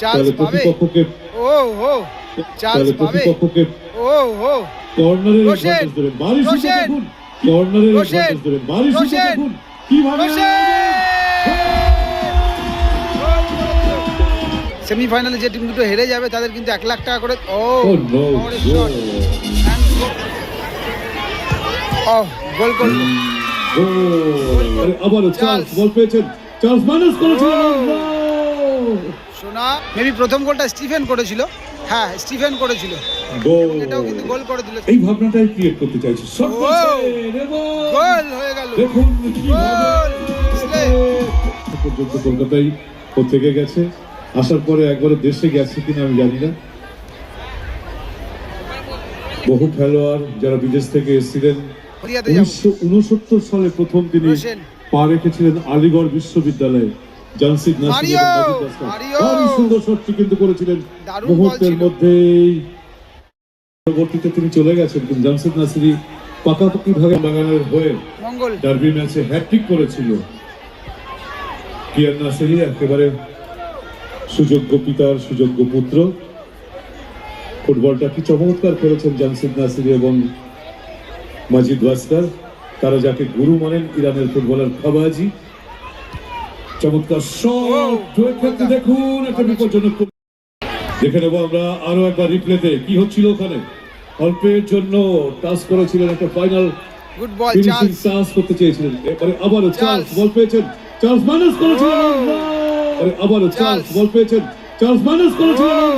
তাহলে পাবে। ও চার্লস তাহলে পাবে। ও ও। কর্নারের বাড়ি শুধু কর্নারের রোশেন, দেখুন কীভাবে সেমিফাইনালে যে টিম দুটো হেরে যাবে তাদের কিন্তু এক লাখ টাকা করে ও গোল করল আবারও চার্লস। বল পেয়েছেন। চার্লস মাইনাস করেছিলেন। সোনা মেবি প্রথম গোলটা স্টিফেন করেছিল। হ্যাঁ স্টিফেন করেছিল। এটাও কিন্তু গোল করে দিল। এই ভাবনাটাই ক্রিয়েট করতে চাইছে। গোল হয়ে গেল। দেখুন পর্যন্ত কলকাতায় ও থেকে গেছে। আসার পরে একবারে দেশে গেছে কিনা আমি জানি না। বহু খেলোয়াড় যারা বিদেশ থেকে এসেছিলেন উনিশশো উনসত্তর সালে প্রথম তিনি। পা রেখেছিলেন আলিগড় বিশ্ববিদ্যালয়ে। জানসিদ নাসির এবং নাজিদ আসলাম। মারিও! দারুণ সুন্দর শটটি কিন্তু করেছিলেন মুহূর্তের মধ্যেই। পরবর্তীতে তিনি চলে গেছেন কিন্তু জামশেদ নাসিরি পাকাপাকি ভাবে বাগানের হয়ে ডার্বি ম্যাচে হ্যাট্রিক করেছিল। কিয়ান নাসিরি একেবারে সুযোগ্য পিতার সুযোগ্য পুত্র। ফুটবলটা কি চমৎকার খেলেছেন জামশেদ নাসিরি এবং মাজিদ ওয়াস্কার তারা যাকে গুরু মানেন ইরানের ফুটবলার খাবাজি। চমৎকার শট দেখুন একটা বিপজ্জনক দেখে নেব আমরা আরও একবার রিপ্লেতে কি হচ্ছিল ওখানে। অল্পের জন্য টাচ করেছিলেন একটা final good ball Charles touch করতে চেয়েছিলেন। এবারে আবারও চার্লস চার্লস। বল পেয়েছেন। চার্লস মাইনাস করেছিলেন ও। আবারও চার্লস চার্লস। বল পেয়েছেন। চার্লস মাইনাস করেছিলেন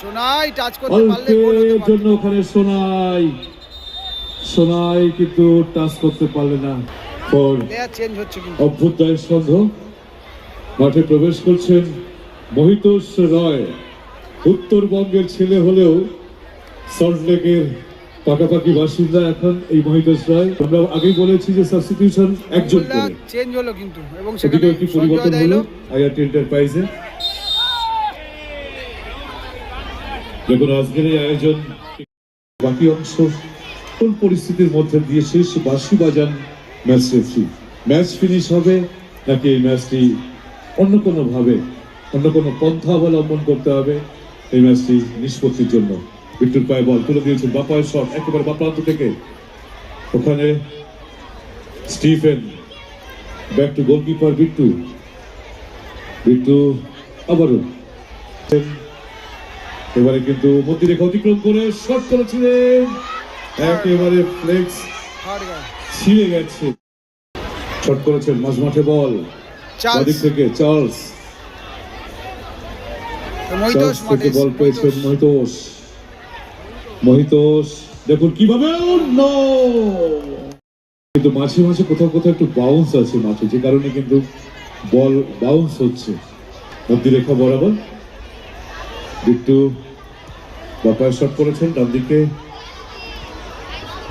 সোনাই টাচ করতে পারলে গোল হতে জন্য ওখানে সোনাই। সোনাই কিন্তু টাচ করতে পারলে না। কিন্তু। অভ্যুদয়ের সন্ধ মাঠে প্রবেশ করছেন মহিতোষ রয়। উত্তরবঙ্গের ছেলে হলেও সল্টলেকের পাকাপাকি বাসিন্দা এখন এই মহিতোষ রায়। আমরা আগেই বলেছি যে সাবস্টিটিউশন একজন করে। চেঞ্জ হলো কিন্তু এবং একটি পরিবর্তন হলো আইআরটি এন্টারপ্রাইজে দেখুন আজকের এই আয়োজন বাকি অংশ কোন পরিস্থিতির মধ্যে দিয়ে শেষ। বাঁশি বাজান ম্যাচ রেফারি ম্যাচ ফিনিশ হবে নাকি এই ম্যাচটি অন্য কোনো ভাবে অন্য কোনো পন্থা অবলম্বন করতে হবে? এই ম্যাচটি নিষ্পত্তির জন্য। বিট্টুর পায়ে বল তুলে দিয়েছেন বাপায়ের শট, একেবারে বাপ্রান্ত থেকে। ওখানে Stephen, back to goalkeeper Bittu. Bittu আবারও এবারে কিন্তু মন্দিরে অতিক্রম করে শট করেছিলেন। একেবারে ফ্লেক্স ছিঁড়ে গেছে। শট করেছেন মাঝ মাঠে বল। চার্লস। থেকে চার্লস। চার্লস থেকে বল পেয়েছেন মহিতোষ। মহিতোষ। দেখুন কীভাবে no! কিন্তু মাঝে মাঝে কোথাও কোথাও একটু বাউন্স আছে মাঠে যে কারণে কিন্তু বল বাউন্স হচ্ছে। মধ্যরেখা বরাবর। একটু বাপায় শট করেছেন ডান দিকে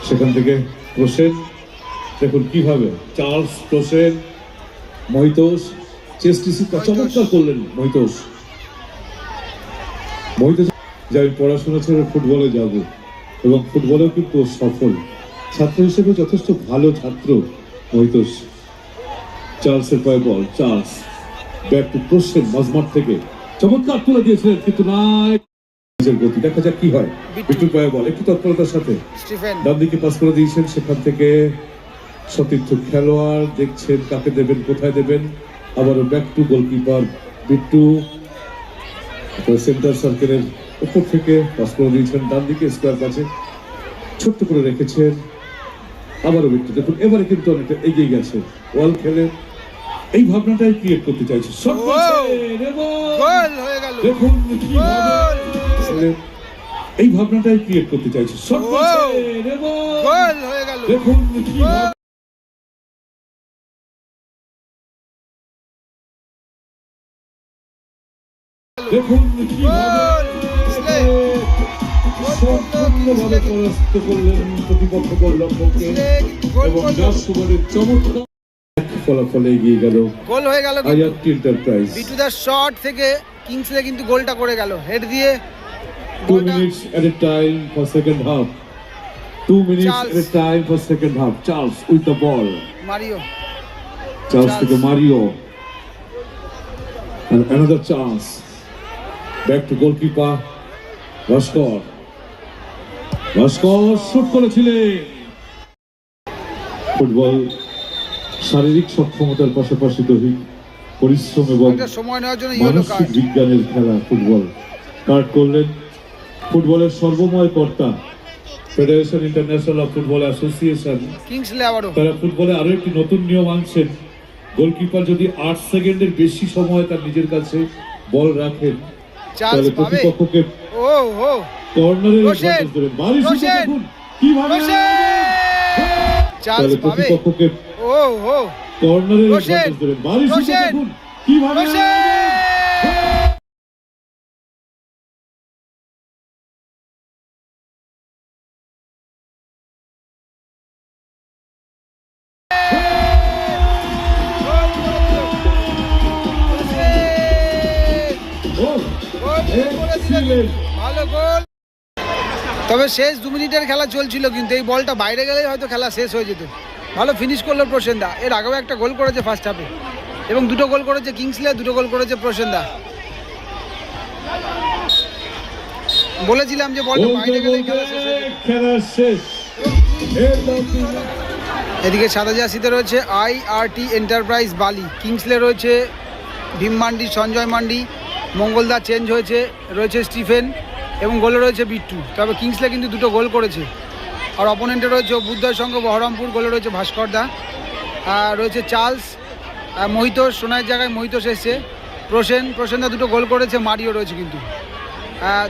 সেখান থেকে প্রসেন দেখুন কীভাবে চার্লস প্রসেন মহিতোষ চেস্টিসিকা চমৎকার করলেন মহিতোষ। মহিতোষ যে আমি পড়াশোনা ছেড়ে ফুটবলে যাব এবং ফুটবলেও কিন্তু সফল। ছাত্র হিসেবে যথেষ্ট ভালো ছাত্র মহিতোষ। চার্লসের পায়ে বল চার্লস। ব্যাক টু মাঝমাঠ থেকে চমৎকার তুলে দিয়েছিলেন কিন্তু নাই নিজের গতি দেখা যাক কি হয়। বিট্টুর পায়ে বল একটু তৎপরতার সাথে। ডান দিকে পাস করে দিয়েছেন সেখান থেকে সতীর্থ খেলোয়াড় দেখছেন কাকে দেবেন কোথায় দেবেন। আবারও back to goalkeeper Bittu. Centre সার্কেলের উপর থেকে পাস করে দিয়েছেন ডান দিকে স্কোয়ার কাছে ছোট্ট করে রেখেছেন। আবারও বিট্টু দেখুন এবারে কিন্তু অনেকটা এগিয়ে গেছে। ওয়াল খেলে। এই ভাবনাটাই ক্রিয়েট করতে চাইছে। দেখুন এই ভাবনাটাই ক্রিয়েট করতে চাইছে। দেখুন দেখুন সম্পূর্ণভাবে পরাস্ত করলেন প্রতিপক্ষকে লক্ষ্যকে এবং রাষ্ট্রবাদের চমৎকার ফলাফলে এগিয়ে গেল গোল হয়ে গেল কিন্তু এন্টারপ্রাইজ বিটুদার শট থেকে কিংসলে কিন্তু গোলটা করে গেল। হেড দিয়ে two minutes at a time for second half two minutes at a time for second half Charles with the ball Mario Charles থেকে Mario And another chance. Back to goalkeeper Bhaskar Bhaskar shoot করেছিলেন। Football শারীরিক সক্ষমতার পাশাপাশি দৈহিক পরিশ্রম এবং মানসিক বিজ্ঞানের খেলা ফুটবল কার্ড করলেন। ফুটবলের সর্বময় কর্তা federation international of football association তারা ফুটবলে আরও একটি নতুন নিয়ম আনছেন। গোলকিপার যদি আট সেকেন্ডের বেশি সময় তার নিজের কাছে বল রাখেন তাহলে পাবে ও ও কর্নারে রোশেন! দেখুন কীভাবে রোশেন! পাবে ও ও কর্নারে রোশেন! রোশেন! কীভাবে গোল তবে শেষ দু মিনিটের খেলা চলছিল কিন্তু এই বলটা বাইরে গেলেই হয়তো খেলা শেষ হয়ে যেত। ভালো ফিনিশ করল প্রসেনদা। এর আগেও একটা গোল করেছে ফার্স্ট হাফে এবং দুটো গোল করেছে কিংসলে দুটো গোল করেছে প্রসেনদা। বলেছিলাম যে বলটা বাইরে গেলেই খেলা শেষ এদিকে সাতাজাসিতে রয়েছে I R T enterprise Bally. Kingsley রয়েছে ভীম মান্ডি সঞ্জয় মান্ডি মঙ্গলদা চেঞ্জ হয়েছে রয়েছে স্টিফেন এবং গোলে রয়েছে বিট্টু। তবে কিংসলে কিন্তু দুটো গোল করেছে। আর অপোনেন্টে রয়েছে বুদ্ধয় সঙ্গ বহরমপুর গোলে রয়েছে ভাস্করদা আর রয়েছে চার্লস আর মহিতোষ সোনার জায়গায় মহিতোষ এসছে। প্রসেন প্রসেনদা দুটো গোল করেছে মারিও রয়েছে কিন্তু।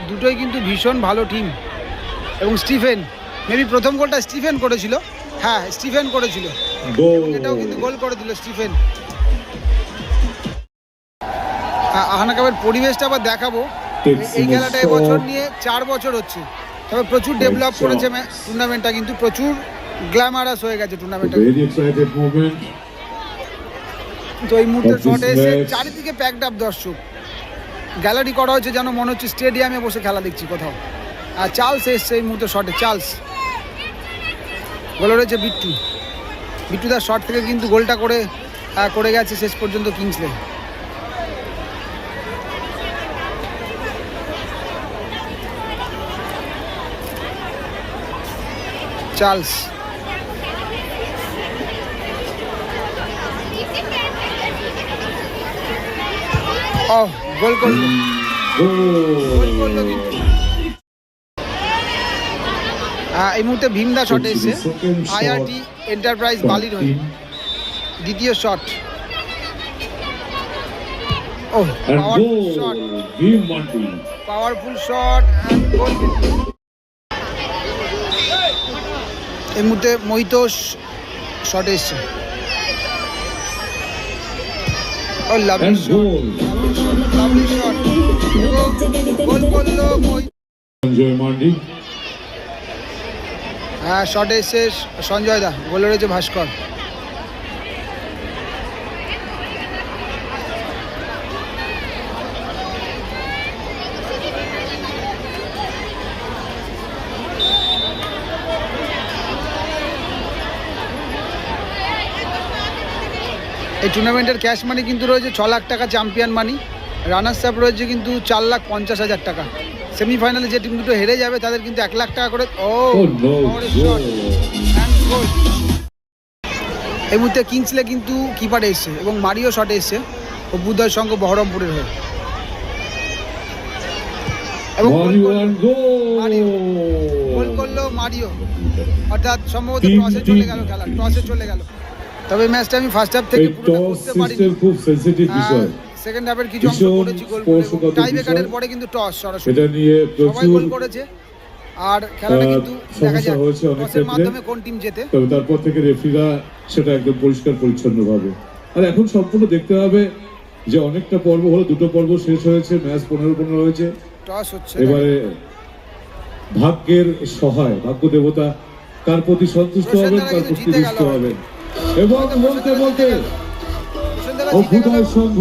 দুটোই কিন্তু ভীষণ ভালো টিম এবং স্টিফেন মেবি প্রথম গোলটা স্টিফেন করেছিল। হ্যাঁ স্টিফেন করেছিল। এটাও কিন্তু গোল করে দিল স্টিফেন। আহানা কাপের পরিবেশটা আবার দেখাবো। এই- খেলাটা এবছর নিয়ে চার বছর হচ্ছে। তবে প্রচুর ডেভেলপ করেছে টুর্নামেন্টটা কিন্তু প্রচুর গ্ল্যামারাস হয়ে গেছে টুর্নামেন্টটা তো এই মুহূর্তে শটে এসে চারিদিকে প্যাকড আপ দর্শক। গ্যালারি করা হয়েছে যেন মনে হচ্ছে স্টেডিয়ামে বসে খেলা দেখছি কোথাও। আর চার্লস এসছে এই মুহূর্তে শটে চার্লস গোলে রয়েছে বিট্টু। বিট্টু তার শট থেকে কিন্তু গোলটা করে করে গেছে শেষ পর্যন্ত কিংসলে চার্লস। ও গোল করল। গোল করল কিন্তু। এই মুহূর্তে ভীমদা শটে এসে আইআরটি এন্টারপ্রাইজ বালির হয়ে দ্বিতীয় শট ও powerful shot. Powerful shot goal এই মুহূর্তে মহিতোষ শট এসছে. হ্যাঁ শট এসছে সঞ্জয় দা। গোলে রয়েছে ভাস্কর। এই টুর্নামেন্টের ক্যাশ মানি কিন্তু রয়েছে ছ লাখ টাকা চ্যাম্পিয়ন মানি রানার্স আপ রয়েছে কিন্তু চার লাখ পঞ্চাশ হাজার টাকা। সেমিফাইনালে যে টিম দুটো হেরে যাবে তাদের কিন্তু এক লাখ টাকা করে ও. এই মুহূর্তে কিংসলে কিন্তু কিপারে এসছে এবং মারিও শটে এসছে। ও বুদ্ধয় সঙ্গ বহরমপুরের হয়ে। এবং গোল করলো- মারিও। অর্থাৎ সম্ভবত টসে চলে। গেল খেলা। টসে চলে গেল। তবে ম্যাচটা আমি ফার্স্ট হাফ থেকে টস সিস্টেম খুব সেন্সিটিভ বিষয়। সেকেন্ড হাফের কিছু অংশ করেছি গোল টাই ব্রেকারের পরে কিন্তু টস সরাসরি। এটা নিয়ে প্রচুর গোল করেছে। আর খেলাটা কিন্তু দেখা যাক হয়েছে অনেক। মাধ্যমে কোন টিম জেতে। তবে তারপর থেকে রেফরিরা সেটা একদম পরিষ্কার পরিচ্ছন্ন ভাবে আর এখন সম্পূর্ণ দেখতে হবে যে অনেকটা পর্ব হলো দুটো পর্ব শেষ হয়েছে ম্যাচ পনেরো পনেরো হয়েছে। টস হচ্ছে এবারে ভাগ্যের সহায় ভাগ্য দেবতা কার প্রতি সন্তুষ্ট হবেন কার প্রতি জিতে হবেন। এবং বলতে বলতে। অভ্যুদয় সংঘ